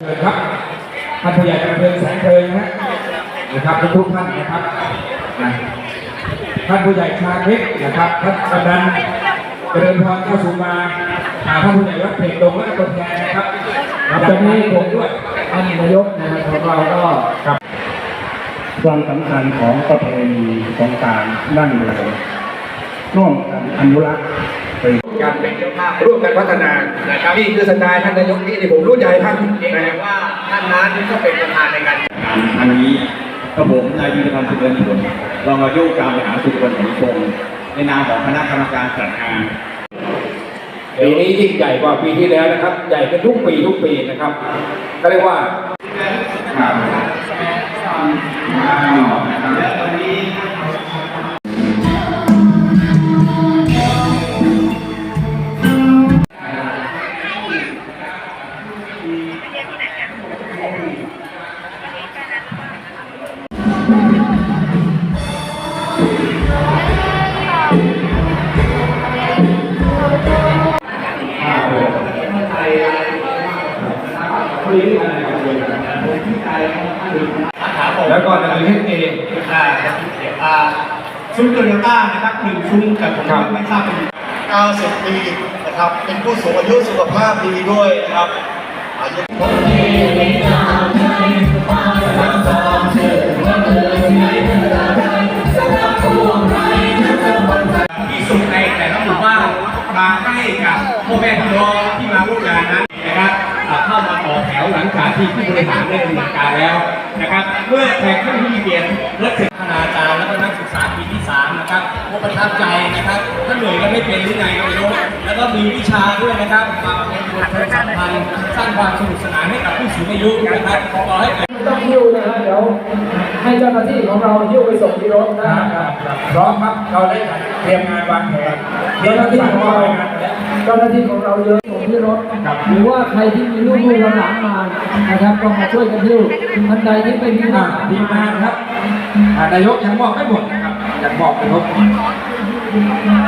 เชิญครับท่านผู้ใหญ่กำเพิงแสงเพลิงนะนะครับทุกท่านนะครับท่านผู้ใหญ่ชาคริสนะครับท่านกำนันเจริญพรเข้าสู่มาท่านผู้ใหญ่วัดเพลงดงและตัวแทนนะครับครับจากนี้ผมด้วยท่านนายกนะครับของเราก็ครับความสำคัญของประเพณีของการนั่งเรือร่วมกันอนุรักษ์ การเป็นเจ้าภาพร่วมกันพัฒนานะครับนี่คือสไตล์ท่านนายกนี่ที่ผมรู้ใจท่านเองนะแต่ว่าท่านนั้นก็เป็นประธานในการการครั้งนี้กระผมนายวิรพันธ์สุวรรณผลรองนายกการบริหารส่วนตำบลหนองคงในนามของคณะกรรมการจัดงานปีนี้ยิ่งใหญ่กว่าปีที่แล้วนะครับ ใหญ่ขึ้นทุกปีทุกปีนะครับ ก็เรียกว่า แล้วก็จะมีเทคเองอ่าอ่าซุ้มโตโยต้านะครับหนึ่งซุ้มแต่ผมครับไม่ทราบเป็น90ปีนะครับเป็นผู้สูงอายุสุขภาพดีด้วยนะครับอายุที่สุดในแต่ละหมู่บ้านมาให้กับพ่อแม่พี่น้องที่มาร่วมงากที่ผู้บริหารได้ดำเนินการแล้วนะครับ เมื่อแขกผู้มีเกียรติและถึงคณาจารย์และก็นักศึกษาปีที่ 3 นะครับก็ประทับใจนะครับถ้าเหนื่อยก็ไม่เป็นหรือไงก็ไม่รู้แล้วก็มีวิชาด้วยนะครับมาเป็นบทเพลงสำคัญสร้างความสนุกสนานให้กับผู้สูงอายุนะครับขอให้เกิดไม่ต้องหิ้วนะฮะเดี๋ยวให้เจ้าหน้าที่ของเราหิ้วไปส่งที่รถนะคครัรับบครับพร้อมครับเราได้เตรียมงานวางแผนเดี๋ยวเจ้าหเราน้าที่สั่งของมอบเราไปงานไปแล้วเจ้าหน้าที่ของเราเยอะส่ง ที่รถ หรือว่าใครที่มีลูกๆหลานๆมานะครับก็มาช่วยกันหิ้วท่านใดที่เป็นที่อ่าบ้านทีมงานครับอ่านายกยังมอบไม่หมดนะครับยังมอบไม่ครบครับ